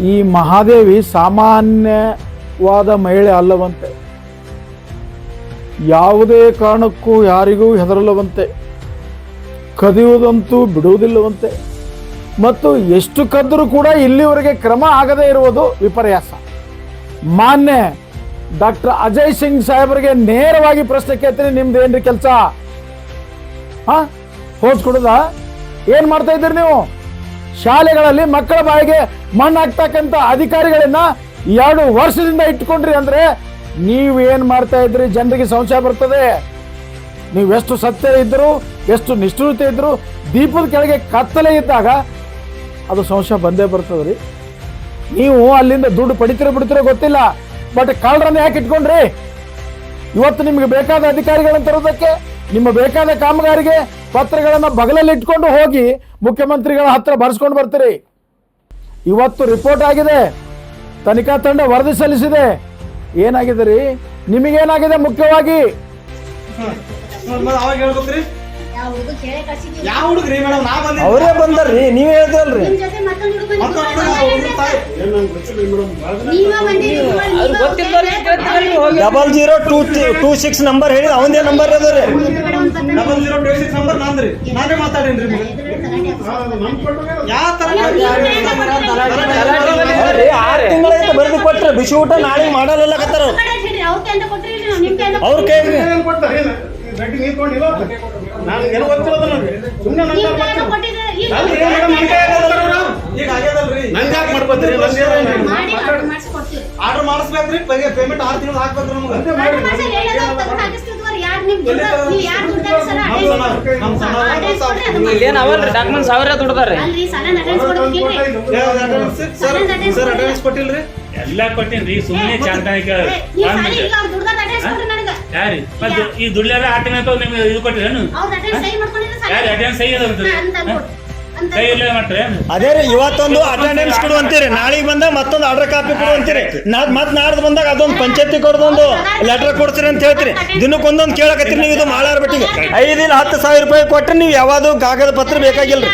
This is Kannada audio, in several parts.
ಈ ಮಹಾದೇವಿ ಸಾಮಾನ್ಯವಾದ ಮಹಿಳೆ ಅಲ್ಲವಂತೆ. ಯಾವುದೇ ಕಾರಣಕ್ಕೂ ಯಾರಿಗೂ ಹೆದರಲ್ಲವಂತೆ ಕದಿಯುವುದಂತೂ ಬಿಡುವುದಿಲ್ಲವಂತೆ. ಮತ್ತು ಎಷ್ಟು ಕದ್ದರೂ ಕೂಡ ಇಲ್ಲಿವರೆಗೆ ಕ್ರಮ ಆಗದೇ ಇರುವುದು ವಿಪರ್ಯಾಸ. ಮಾನ್ಯ ಡಾಕ್ಟರ್ ಅಜಯ್ ಸಿಂಗ್ ಸಾಹೇಬರಿಗೆ ನೇರವಾಗಿ ಪ್ರಶ್ನೆ ಕೇಳ್ತೀನಿ, ನಿಮ್ದು ಏನ್ರಿ ಕೆಲಸ? ಹಾ? ಏನು ಏನ್ ಮಾಡ್ತಾ ಇದ್ದೀರಿ ನೀವು? ಶಾಲೆಗಳಲ್ಲಿ ಮಕ್ಕಳ ಬಾಯಿಗೆ ಮಣ್ಣು ಅಧಿಕಾರಿಗಳನ್ನ ಎರಡು ವರ್ಷದಿಂದ ಇಟ್ಕೊಂಡ್ರಿ ಅಂದ್ರೆ ನೀವು ಏನ್ ಮಾಡ್ತಾ ಇದ್ರಿ? ಜನರಿಗೆ ಸಂಶಯ ಬರ್ತದೆ. ನೀವು ಎಷ್ಟು ಸತ್ಯ ಇದ್ರು, ಎಷ್ಟು ನಿಷ್ಠುರತೆ ಇದ್ರು, ದೀಪದ ಕೆಳಗೆ ಕತ್ತಲೆ ಇದ್ದಾಗ ಅದು ಸಂಶಯ ಬಂದೇ ಬರ್ತದ್ರಿ ನೀವು ಅಲ್ಲಿಂದ ದುಡ್ಡು ಪಡಿತೀರೋ ಬಿಡ್ತೀರೋ ಗೊತ್ತಿಲ್ಲ. ಬಟ್ ಕಳ್ಳರನ್ನ ಯಾಕೆ ಇಟ್ಕೊಂಡ್ರಿ? ಇವತ್ತು ನಿಮ್ಗೆ ಬೇಕಾದ ಅಧಿಕಾರಿಗಳನ್ನು ತರೋದಕ್ಕೆ ನಿಮ್ಮ ಬೇಕಾದ ಕಾಮಗಾರಿಗೆ ಪತ್ರಗಳನ್ನು ಬಗಲಲ್ಲಿ ಇಟ್ಕೊಂಡು ಹೋಗಿ ಮುಖ್ಯಮಂತ್ರಿಗಳ ಹತ್ರ ಬರ್ಸ್ಕೊಂಡು ಬರ್ತೀರಿ. ಇವತ್ತು ರಿಪೋರ್ಟ್ ಆಗಿದೆ. ತನಿಖಾ ತಂಡ ವರದಿ ಸಲ್ಲಿಸಿದೆ. ಏನಾಗಿದೆ ರೀ? ನಿಮಗೇನಾಗಿದೆ ಮುಖ್ಯವಾಗಿ? ಅವರೇ ಬಂದಾರ್ರಿ ನೀವ್ ಹೇಳ್ದಲ್ರಿ double zero two two six number ಹೇಳಿ ಅವಂದೇ ನಂಬರ್ ಅದ ರೀ. Double zero two six number ನಾನ್ರಿ ನಾನೇ ಮಾತಾಡೇನ್ರಿ ಯಾವ ತರ ಅವ್ರಿ ಆರ್ ತಿಂಗಳಾಯ್ತು ಬರೆದು ಕೊಟ್ರೆ ಬಿಸಿ ಊಟ ನಾಳೆ ಮಾಡಲ್ಲಕತ್ತಾರ ಅವ್ರ. ಕೈಗೆ ಈಗ ಆಗ್ಯದಲ್ರಿ. ನಂಗೆ ಯಾಕೆ ಮಾಡ್ಕೊತೀರಿ? ನಂಗೆ ಆರ್ಡರ್ ಮಾಡಿಸ್ಬೇಕ್ರಿ ಪೇಮೆಂಟ್ ಆರು ತಿಂಗಳು ನಮ್ಗೆ. ಇಲ್ಲೇನ್ ಅವಲ್ರಿ ಡಾಕ್ಯುಮೆಂಟ್ಸ್ ಅವರೇ ದುಡ್ದಾರ್ರಿ ಸರ್ ಸರ್ ಅಟೆಂಡೆನ್ಸ್ ಕೊಟ್ಟಿಲ್ರಿ? ಎಲ್ಲ ಕೊಟ್ಟಿನ್ರಿ ಸುಮ್ಮನೆ ಯಾರಿ? ಮತ್ತೆ ಈ ದುಡ್ಲೆಲ್ಲ ಆಟ ನಿಮ್ಗೆ ಇದು ಕೊಟ್ಟಿರೇನು ಯಾರಿ ಅಟೆಂಡ್ ಸಹಿ ಅದ ಅದೇ ರೀ ಇವತ್ತೊಂದು ಅಟೆಂಡೆನ್ಸ್ ಕೊಡು ಅಂತೀರಿ. ನಾಳೆಗೆ ಬಂದಾಗ ಮತ್ತೊಂದು ಆರ್ಡರ್ ಕಾಪಿ ಕೊಡು ಅಂತೀರಿ. ನಾದ್ ಮತ್ತೆ ನಾಡ್ದು ಬಂದಾಗ ಅದೊಂದು ಪಂಚಾಯತಿ ಕೊಡ್ದೊಂದು ಲೆಟರ್ ಕೊಡ್ತೀರಿ ಅಂತ ಹೇಳ್ತೀರಿ. ದಿನಕ್ಕೊಂದೊಂದು ಕೇಳಕತ್ತೀರಿ ನೀವು ಇದು ಮಾಡಾರ ಬಿಟ್ಟಿಗೆ ಇಲ್ಲ ಹತ್ತು ಸಾವಿರ ರೂಪಾಯಿ ಕೊಟ್ಟರೆ ನೀವು ಯಾವ್ದು ಕಾಗದ ಪತ್ರ ಬೇಕಾಗಿಲ್ರಿ.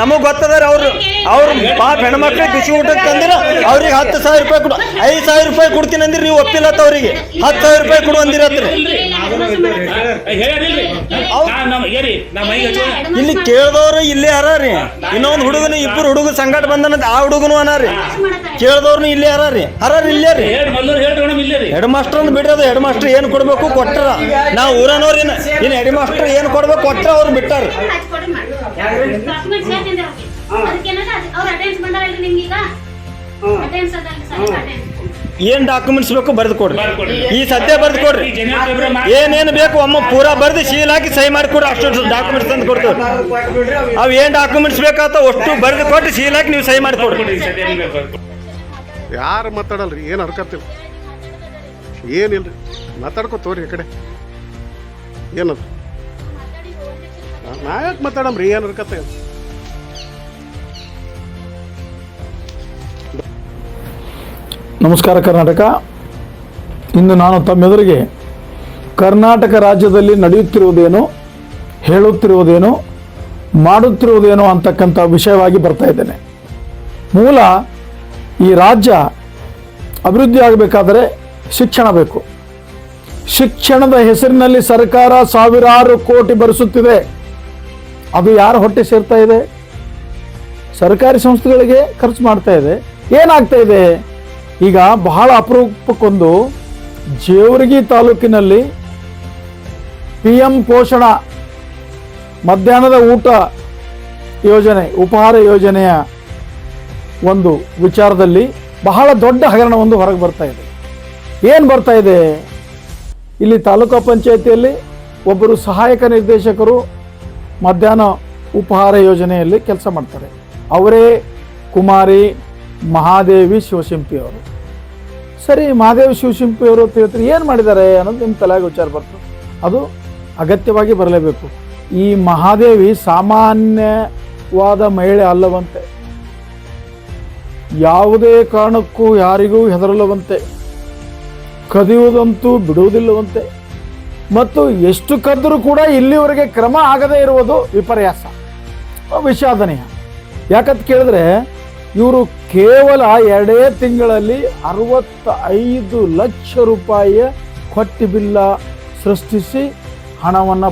ನಮಗ್ ಗೊತ್ತದಾರ ಅವ್ರು ಅವ್ರು ಪಾಪ ಹೆಣ್ಮಕ್ಳಿಗೆ ಬಿಸಿ ಊಟಕ್ಕೆ ತಂದಿರ ಅವ್ರಿಗೆ ಹತ್ತು ಸಾವಿರ ರೂಪಾಯಿ ಕೊಡು. ಐದು ಸಾವಿರ ರೂಪಾಯಿ ಕೊಡ್ತೀನಿ ಅಂದಿರಿ ನೀವು ಒಪ್ಪಿಲ್ಲ ಅವ್ರಿಗೆ. ಹತ್ತು ಸಾವಿರ ರೂಪಾಯಿ ಕೊಡು ಅಂದಿರತ್ರಿ ಇಲ್ಲಿ ಕೇಳ್ದವ್ರು ಇಲ್ಲೇ ಅರ ರೀ ಇನ್ನೊಂದು ಹುಡುಗನು ಇಬ್ಬರು ಹುಡುಗ ಸಂಗಟ ಬಂದನಂತ ಆ ಹುಡುಗನು ಅನಾರಿ ಕೇಳ್ದವ್ರನು ಇಲ್ಲೇ ಅರಾರಿ? ರೀ ಅರ? ಇಲ್ಲೇ ರೀ ಹೆಡ್ ಮಾಸ್ಟರ್ ಅಂದ್ ಬಿಡ್ರಿ ಅದು ಹೆಡ್ ಮಾಸ್ಟರ್ ಏನು ಕೊಡ್ಬೇಕು ಕೊಟ್ಟರ ನಾವು ಊರನವ್ರು ಏನು ಇನ್ನು ಹೆಡ್ ಮಾಸ್ಟರ್ ಏನು ಕೊಡ್ಬೇಕು ಕೊಟ್ಟರ ಅವ್ರು ಬಿಟ್ಟಾರ. ಅವ್ರ ಅಟೆಂಡ್ಸ್ ಬಂದಾರಲ್ರಿ ಈಗ ಅಟೆಂಡ್ಸ್ ಅದಲ್ರಿ ಸರ್ ಅಟೆಂಡ್ಸ್ ಏನ್ ಡಾಕ್ಯುಮೆಂಟ್ಸ್ ಬೇಕು ಬರೆದು ಕೊಡ್ರಿ. ಈ ಸದ್ಯ ಬರೆದು ಕೊಡ್ರಿ. ಏನೇನು ಬೇಕು ಅಮ್ಮ ಪೂರಾ ಬರೆದು ಸೀಲ್ ಹಾಕಿ ಸಹಿ ಮಾಡಿ ಕೊಡ್ರಿ ಅಷ್ಟು ಡಾಕ್ಯುಮೆಂಟ್ಸ್ ತಂದು ಕೊಡ್ತೀವಿ. ಅವು ಏನು ಡಾಕ್ಯುಮೆಂಟ್ಸ್ ಬೇಕಾತ ಅಷ್ಟು ಬರೆದು ಕೊಟ್ಟು ಸೀಲ್ ಹಾಕಿ ನೀವು ಸಹಿ ಮಾಡಿ ಕೊಡ್ರಿ. ಯಾರು ಮಾತಾಡಲ್ರಿ? ಏನು ಹರ್ಕತ್ತಿಲ್ಲ. ಏನಿಲ್ಲ ಮಾತಾಡ್ಕೊ ತೋರಿ ಈ ಕಡೆ. ಏನದು? ನಾ ಯಾಕೆ ಮಾತಾಡಮ್ರಿ? ಏನು ಹರ್ಕತ್ತ ನಮಸ್ಕಾರ ಕರ್ನಾಟಕ. ಇಂದು ನಾನು ತಮ್ಮೆದುರಿಗೆ ಕರ್ನಾಟಕ ರಾಜ್ಯದಲ್ಲಿ ನಡೆಯುತ್ತಿರುವುದೇನು, ಹೇಳುತ್ತಿರುವುದೇನು, ಮಾಡುತ್ತಿರುವುದೇನು ಅಂತಕ್ಕಂಥ ವಿಷಯವಾಗಿ ಬರ್ತಾ ಇದ್ದೇನೆ. ಮೂಲ ಈ ರಾಜ್ಯ ಅಭಿವೃದ್ಧಿ ಆಗಬೇಕಾದರೆ ಶಿಕ್ಷಣ ಬೇಕು. ಶಿಕ್ಷಣದ ಹೆಸರಿನಲ್ಲಿ ಸರ್ಕಾರ ಸಾವಿರಾರು ಕೋಟಿ ಬರೆಸುತ್ತಿದೆ ಅದು ಯಾರು ಹೊಟ್ಟೆ ಸೇರ್ತಾ ಇದೆ? ಸರ್ಕಾರಿ ಸಂಸ್ಥೆಗಳಿಗೆ ಖರ್ಚು ಮಾಡ್ತಾ ಇದೆ. ಏನಾಗ್ತಾ ಇದೆ? ಈಗ ಬಹಳ ಅಪರೂಪಕ್ಕೊಂದು ಜೇವರ್ಗಿ ತಾಲೂಕಿನಲ್ಲಿ ಪಿ ಎಂ ಪೋಷಣ ಮಧ್ಯಾಹ್ನದ ಊಟ ಯೋಜನೆ, ಉಪಹಾರ ಯೋಜನೆಯ ಒಂದು ವಿಚಾರದಲ್ಲಿ ಬಹಳ ದೊಡ್ಡ ಹಗರಣವೊಂದು ಹೊರಗೆ ಬರ್ತಾ ಇದೆ. ಏನು ಬರ್ತಾ ಇದೆ? ಇಲ್ಲಿ ತಾಲೂಕು ಪಂಚಾಯತಿಯಲ್ಲಿ ಒಬ್ಬರು ಸಹಾಯಕ ನಿರ್ದೇಶಕರು ಮಧ್ಯಾಹ್ನ ಉಪಹಾರ ಯೋಜನೆಯಲ್ಲಿ ಕೆಲಸ ಮಾಡ್ತಾರೆ. ಅವರೇ ಕುಮಾರಿ ಮಹಾದೇವಿ ಶಿವಶಿಂಪಿಯವರು. ಸರಿ, ಮಹಾದೇವಿ ಶಿವಶಿಂಪಿಯವರು ಅಂತ ಹೇಳ್ತಾರೆ ಏನು ಮಾಡಿದ್ದಾರೆ ಅನ್ನೋದು ನಿಮ್ಮ ತಲೆಗೆ ವಿಚಾರ ಬರ್ತದೆ. ಅದು ಅಗತ್ಯವಾಗಿ ಬರಲೇಬೇಕು. ಈ ಮಹಾದೇವಿ ಸಾಮಾನ್ಯವಾದ ಮಹಿಳೆ ಅಲ್ಲವಂತೆ. ಯಾವುದೇ ಕಾರಣಕ್ಕೂ ಯಾರಿಗೂ ಹೆದರಲ್ಲವಂತೆ. ಕದಿಯುವುದಂತೂ ಬಿಡುವುದಿಲ್ಲವಂತೆ. ಮತ್ತು ಎಷ್ಟು ಕದ್ದರೂ ಕೂಡ ಇಲ್ಲಿವರೆಗೆ ಕ್ರಮ ಆಗದೇ ಇರುವುದು ವಿಪರ್ಯಾಸ. ವಿಷಾದನೀಯ. ಯಾಕಂತ ಕೇಳಿದ್ರೆ ಇವರು ಕೇವಲ ಎರಡೇ ತಿಂಗಳಲ್ಲಿ ಅರವತ್ತ ಐದು ಲಕ್ಷ ರೂಪಾಯಿಯ ಕೊಟ್ಟಿ ಬಿಲ್ಲ ಸೃಷ್ಟಿಸಿ ಹಣವನ್ನು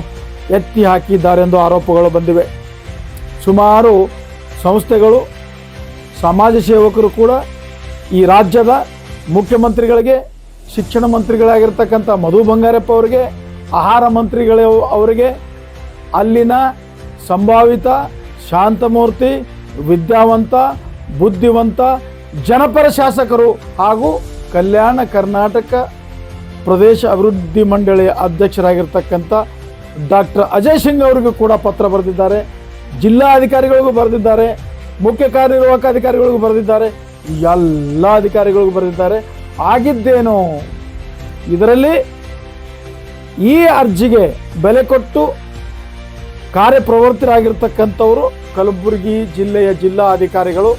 ಎತ್ತಿ ಹಾಕಿದ್ದಾರೆ ಎಂದು ಆರೋಪಗಳು ಬಂದಿವೆ. ಸುಮಾರು ಸಂಸ್ಥೆಗಳು, ಸಮಾಜ ಸೇವಕರು ಕೂಡ ಈ ರಾಜ್ಯದ ಮುಖ್ಯಮಂತ್ರಿಗಳಿಗೆ, ಶಿಕ್ಷಣ ಮಂತ್ರಿಗಳಾಗಿರ್ತಕ್ಕಂಥ ಮಧು ಬಂಗಾರಪ್ಪ ಅವರಿಗೆ, ಆಹಾರ ಮಂತ್ರಿಗಳ ಅವರಿಗೆ, ಅಲ್ಲಿನ ಸಂಭಾವಿತ ಶಾಂತಮೂರ್ತಿ, ವಿದ್ಯಾವಂತ ಬುದ್ಧಿವಂತ ಜನಪರ ಶಾಸಕರು ಹಾಗೂ ಕಲ್ಯಾಣ ಕರ್ನಾಟಕ ಪ್ರದೇಶ ಅಭಿವೃದ್ಧಿ ಮಂಡಳಿಯ ಅಧ್ಯಕ್ಷರಾಗಿರ್ತಕ್ಕಂಥ ಡಾಕ್ಟರ್ ಅಜಯ್ ಸಿಂಗ್ ಅವರಿಗೂ ಕೂಡ ಪತ್ರ ಬರೆದಿದ್ದಾರೆ. ಜಿಲ್ಲಾ ಅಧಿಕಾರಿಗಳಿಗೂ ಬರೆದಿದ್ದಾರೆ. ಮುಖ್ಯ ಕಾರ್ಯನಿರ್ವಾಹಕ ಅಧಿಕಾರಿಗಳಿಗೂ ಬರೆದಿದ್ದಾರೆ. ಎಲ್ಲ ಅಧಿಕಾರಿಗಳಿಗೂ ಬರೆದಿದ್ದಾರೆ. ಆಗಿದ್ದೇನು ಇದರಲ್ಲಿ ಈ ಅರ್ಜಿಗೆ ಬೆಲೆ ಕೊಟ್ಟು ಕಾರ್ಯಪ್ರವೃತ್ತರಾಗಿರ್ತಕ್ಕಂಥವರು ಕಲಬುರಗಿ ಜಿಲ್ಲೆಯ ಜಿಲ್ಲಾ ಅಧಿಕಾರಿಗಳು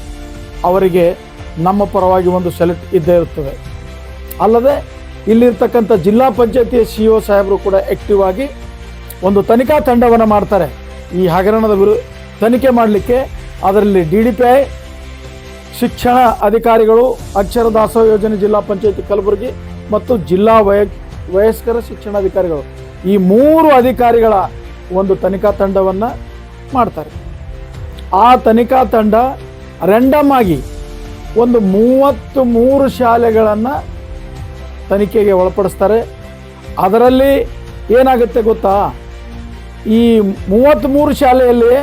ಅವರಿಗೆ ನಮ್ಮ ಪರವಾಗಿ ಒಂದು ಸೆಲೆಕ್ಟ್ ಇದ್ದೇ ಇರುತ್ತದೆ ಅಲ್ಲದೆ ಇಲ್ಲಿರ್ತಕ್ಕಂಥ ಜಿಲ್ಲಾ ಪಂಚಾಯತಿಯ ಸಿ ಒ ಸಾಹೇಬರು ಕೂಡ ಆಕ್ಟಿವ್ ಆಗಿ ಒಂದು ತನಿಖಾ ತಂಡವನ್ನು ಮಾಡ್ತಾರೆ. ಈ ಹಗರಣದ ವಿರು, ತನಿಖೆ ಮಾಡಲಿಕ್ಕೆ ಅದರಲ್ಲಿ ಡಿ ಡಿ ಪಿ ಐ, ಶಿಕ್ಷಣ ಅಧಿಕಾರಿಗಳು, ಅಕ್ಷರ ದಾಸೋಹ ಯೋಜನೆ ಜಿಲ್ಲಾ ಪಂಚಾಯತಿ ಕಲಬುರಗಿ ಮತ್ತು ಜಿಲ್ಲಾ ವಯ, ವಯಸ್ಕರ ಶಿಕ್ಷಣಾಧಿಕಾರಿಗಳು ಈ ಮೂರು ಅಧಿಕಾರಿಗಳ ಒಂದು ತನಿಖಾ ತಂಡವನ್ನು ಮಾಡ್ತಾರೆ. ಆ ತನಿಖಾ ತಂಡ ರ್ಯಾಂಡಮ್ ಆಗಿ ಒಂದು ಮೂವತ್ತು ಮೂರು ಶಾಲೆಗಳನ್ನು ತನಿಖೆಗೆ ಒಳಪಡಿಸ್ತಾರೆ. ಅದರಲ್ಲಿ ಏನಾಗುತ್ತೆ ಗೊತ್ತಾ? ಈ ಮೂವತ್ತ್ಮೂರು ಶಾಲೆಯಲ್ಲಿ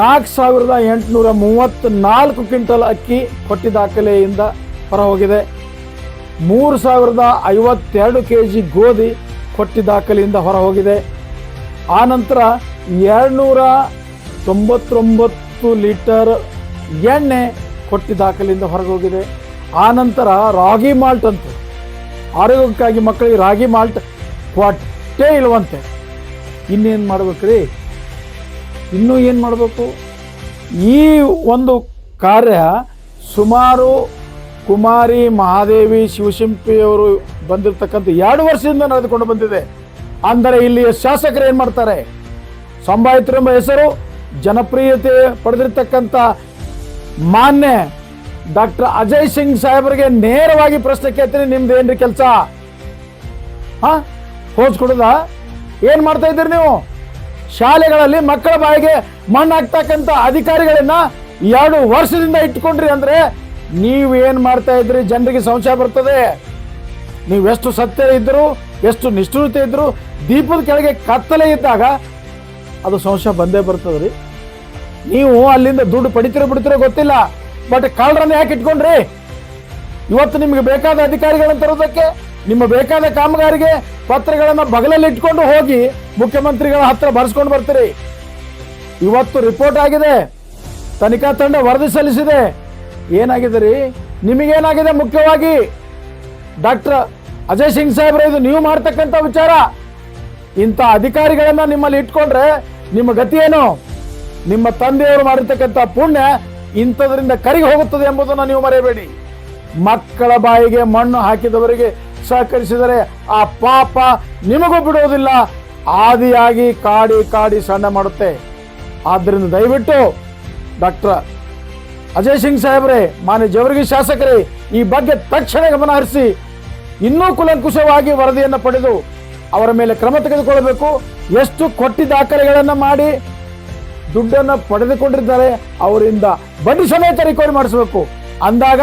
ನಾಲ್ಕು ಸಾವಿರದ ಎಂಟುನೂರ ಮೂವತ್ತ್ನಾಲ್ಕು ಕ್ವಿಂಟಲ್ ಅಕ್ಕಿ ಕೊಟ್ಟಿ ದಾಖಲೆಯಿಂದ ಹೊರಹೋಗಿದೆ. ಮೂರು ಸಾವಿರದ ಐವತ್ತೆರಡು ಕೆ ಜಿ ಗೋಧಿ ಕೊಟ್ಟಿ ದಾಖಲೆಯಿಂದ ಹೊರಹೋಗಿದೆ. ಆನಂತರ ಎರಡುನೂರ ತೊಂಬತ್ತೊಂಬತ್ತು ಲೀಟರ್ ಎಣ್ಣೆ ಕೊಟ್ಟಿ ದಾಖಲೆಯಿಂದ ಹೊರಗೆ ಹೋಗಿದೆ ನಂತರ ರಾಗಿ ಮಾಲ್ಟ್ ಅಂತ. ಆರೋಗ್ಯಕ್ಕಾಗಿ ಮಕ್ಕಳಿಗೆ ರಾಗಿ ಮಾಲ್ಟ್ ಕೊಟ್ಟೇ ಇಲ್ವಂತೆ ಇನ್ನೇನು ಮಾಡ್ಬೇಕ್ರಿ? ಇನ್ನೂ ಏನು ಮಾಡಬೇಕು? ಈ ಒಂದು ಕಾರ್ಯ ಸುಮಾರು ಕುಮಾರಿ ಮಹಾದೇವಿ ಶಿವಶಿಂಪಿಯವರು ಬಂದಿರತಕ್ಕಂಥ ಎರಡು ವರ್ಷದಿಂದ ನಡೆದುಕೊಂಡು ಬಂದಿದೆ. ಅಂದರೆ ಇಲ್ಲಿ ಶಾಸಕರು ಏನು ಮಾಡ್ತಾರೆ? ಸಂಭಾಯಿತರೆಂಬ ಹೆಸರು ಜನಪ್ರಿಯತೆ ಪಡೆದಿರ್ತಕ್ಕಂಥ ಮಾನ್ಯ ಡಾಕ್ಟರ್ ಅಜಯ್ ಸಿಂಗ್ ಸಾಹೇಬರಿಗೆ ನೇರವಾಗಿ ಪ್ರಶ್ನೆ ಕೇಳ್ತೀನಿ. ನಿಮ್ದು ಏನ್ರಿ ಕೆಲಸ? ಹಾ? ಹೋಚ್ಕೊಡುದ ಏನ್ ಮಾಡ್ತಾ ಇದ್ದೀರಿ ನೀವು? ಶಾಲೆಗಳಲ್ಲಿ ಮಕ್ಕಳ ಬಾಯಿಗೆ ಮಣ್ಣು ಹಾಕ್ತಕ್ಕಂಥ ಅಧಿಕಾರಿಗಳನ್ನ ಎರಡು ವರ್ಷದಿಂದ ಇಟ್ಕೊಂಡ್ರಿ ಅಂದ್ರೆ ನೀವು ಏನ್ ಮಾಡ್ತಾ ಇದ್ರಿ ಜನರಿಗೆ ಸಂಶಯ ಬರ್ತದೆ. ನೀವು ಎಷ್ಟು ಸತ್ಯ ಇದ್ರು ಎಷ್ಟು ನಿಷ್ಠುರತೆ ಇದ್ರು ದೀಪದ ಕೆಳಗೆ ಕತ್ತಲೆ ಇದ್ದಾಗ ಅದು ಸಂಶಯ ಬಂದೇ ಬರ್ತದೆ ರೀ ನೀವು ಅಲ್ಲಿಂದ ದುಡ್ಡು ಪಡಿತಿರೋ ಬಿಡ್ತಿರೋ ಗೊತ್ತಿಲ್ಲ ಬಟ್ ಕಳ್ಳರನ್ನ ಯಾಕೆ ಇಟ್ಕೊಂಡ್ರಿ. ಇವತ್ತು ನಿಮ್ಗೆ ಬೇಕಾದ ಅಧಿಕಾರಿಗಳನ್ನು ತರೋದಕ್ಕೆ, ನಿಮ್ಮ ಬೇಕಾದ ಕಾಮಗಾರಿಗೆ ಪತ್ರಗಳನ್ನು ಬಗಲಲ್ಲಿ ಇಟ್ಕೊಂಡು ಹೋಗಿ ಮುಖ್ಯಮಂತ್ರಿಗಳ ಹತ್ರ ಬರ್ಸ್ಕೊಂಡು ಬರ್ತೀರಿ. ಇವತ್ತು ರಿಪೋರ್ಟ್ ಆಗಿದೆ, ತನಿಖಾ ತಂಡ ವರದಿ ಸಲ್ಲಿಸಿದೆ. ಏನಾಗಿದೆ ರೀ? ನಿಮಗೇನಾಗಿದೆ ಮುಖ್ಯವಾಗಿ? ಡಾಕ್ಟರ್ ಅಜಯ್ ಸಿಂಗ್ ಸಾಹೇಬ್ರ, ಇದು ನೀವು ಮಾಡ್ತಕ್ಕಂಥ ವಿಚಾರ. ಇಂಥ ಅಧಿಕಾರಿಗಳನ್ನ ನಿಮ್ಮಲ್ಲಿ ಇಟ್ಕೊಂಡ್ರೆ ನಿಮ್ಮ ಗತಿ ಏನು? ನಿಮ್ಮ ತಂದೆಯವರು ಮಾಡಿರ್ತಕ್ಕಂಥ ಪುಣ್ಯ ಇಂಥದ್ರಿಂದ ಕರಿಗೆ ಹೋಗುತ್ತದೆ ಎಂಬುದನ್ನು ನೀವು ಮರೆಯಬೇಡಿ. ಮಕ್ಕಳ ಬಾಯಿಗೆ ಮಣ್ಣು ಹಾಕಿದವರಿಗೆ ಸಹಕರಿಸಿದರೆ ಆ ಪಾಪ ನಿಮಗೂ ಬಿಡುವುದಿಲ್ಲ. ಆದಿಯಾಗಿ ಕಾಡಿ ಕಾಡಿ ಸಣ್ಣ ಮಾಡುತ್ತೆ. ಆದ್ದರಿಂದ ದಯವಿಟ್ಟು ಡಾಕ್ಟರ್ ಅಜಯ್ ಸಿಂಗ್ ಸಾಹೇಬ್ರೆ, ಮಾನ್ಯ ಜವರಿಗೆ ಶಾಸಕರೇ, ಈ ಬಗ್ಗೆ ತಕ್ಷಣ ಗಮನ ಹರಿಸಿ, ಇನ್ನೂ ಕುಲಂಕುಷವಾಗಿ ವರದಿಯನ್ನು ಪಡೆದು ಅವರ ಮೇಲೆ ಕ್ರಮ ತೆಗೆದುಕೊಳ್ಳಬೇಕು. ಎಷ್ಟು ಕೊಟ್ಟಿ ದಾಖಲೆಗಳನ್ನು ಮಾಡಿ ದುಡ್ಡನ್ನು ಪಡೆದುಕೊಂಡಿದ್ದಾರೆ, ಅವರಿಂದ ಬಡ್ಡಿ ಸಮೇತ ರಿಕವರಿ ಮಾಡಿಸಬೇಕು. ಅಂದಾಗ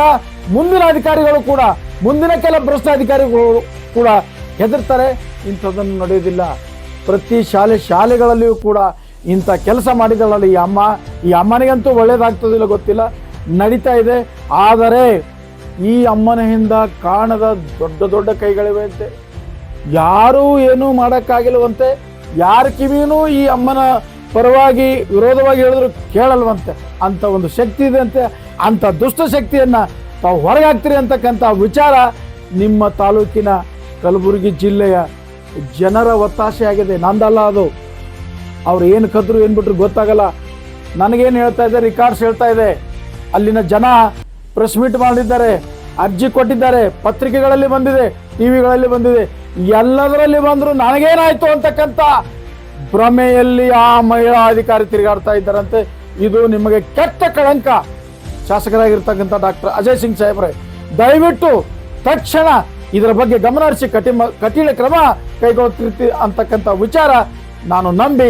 ಮುಂದಿನ ಅಧಿಕಾರಿಗಳು ಕೂಡ, ಮುಂದಿನ ಕೆಲ ಭ್ರಷ್ಟ ಅಧಿಕಾರಿಗಳು ಕೂಡ ಹೆದರ್ತಾರೆ, ಇಂಥದ್ದನ್ನು ನಡೆಯುವುದಿಲ್ಲ. ಪ್ರತಿ ಶಾಲೆ ಶಾಲೆಗಳಲ್ಲಿಯೂ ಕೂಡ ಇಂಥ ಕೆಲಸ ಮಾಡಿದಳಲ್ಲ ಈ ಅಮ್ಮ. ಈ ಅಮ್ಮನಿಗಂತೂ ಒಳ್ಳೇದಾಗ್ತದಿಲ್ಲ ಗೊತ್ತಿಲ್ಲ. ನಡೀತಾ ಇದೆ. ಆದರೆ ಈ ಅಮ್ಮನ ಹಿಂದ ಕಾಣದ ದೊಡ್ಡ ದೊಡ್ಡ ಕೈಗಳಿವೆ ಅಂತೆ. ಯಾರೂ ಏನೂ ಮಾಡೋಕ್ಕಾಗಿಲ್ಲವಂತೆ. ಯಾರ ಕಿವಿನೂ ಈ ಅಮ್ಮನ ಪರವಾಗಿ ವಿರೋಧವಾಗಿ ಹೇಳಿದ್ರು ಕೇಳಲ್ವಂತೆ. ಅಂತ ಒಂದು ಶಕ್ತಿ ಇದೆ ಅಂತೆ. ದುಷ್ಟ ಶಕ್ತಿಯನ್ನ ತಾವು ಹೊರಗೆ ಹಾಕ್ತೀರಿ ಅಂತಕ್ಕಂಥ ವಿಚಾರ ನಿಮ್ಮ ತಾಲೂಕಿನ ಕಲಬುರಗಿ ಜಿಲ್ಲೆಯ ಜನರ ಒತ್ತಾಸೆಯಾಗಿದೆ ನಂದಲ್ಲ ಅದು. ಅವ್ರು ಏನು ಕದ್ರು ಏನು ಬಿಟ್ರು ಗೊತ್ತಾಗಲ್ಲ. ನನಗೇನು ಹೇಳ್ತಾ ಇದೆ ರಿಕಾರ್ಡ್ಸ್ ಹೇಳ್ತಾ ಇದೆ. ಅಲ್ಲಿನ ಜನ ಪ್ರೆಸ್ ಮೀಟ್ ಮಾಡಿದ್ದಾರೆ, ಅರ್ಜಿ ಕೊಟ್ಟಿದ್ದಾರೆ, ಪತ್ರಿಕೆಗಳಲ್ಲಿ ಬಂದಿದೆ ಟಿವಿಗಳಲ್ಲಿ ಬಂದಿದೆ. ಎಲ್ಲದರಲ್ಲಿ ಬಂದ್ರು ನನಗೇನಾಯ್ತು ಅಂತಕ್ಕಂಥ ಭ್ರಮೆಯಲ್ಲಿ ಆ ಮಹಿಳಾ ಅಧಿಕಾರಿ ತಿರುಗಾಡ್ತಾ ಇದ್ದಾರಂತೆ. ಇದು ನಿಮಗೆ ಕೆಟ್ಟ ಕಳಂಕ. ಶಾಸಕರಾಗಿರ್ತಕ್ಕಂಥ ಡಾಕ್ಟರ್ ಅಜಯ್ ಸಿಂಗ್ ಸಾಹೇಬ್ರೆ, ದಯವಿಟ್ಟು ತಕ್ಷಣ ಇದರ ಬಗ್ಗೆ ಗಮನ ಹರಿಸಿ, ಕಠಿಣ ಕಠಿಣ ಕ್ರಮ ಕೈಗೊಳ್ತಿರ್ತಿ ಅಂತಕ್ಕಂಥ ವಿಚಾರ ನಾನು ನಂಬಿ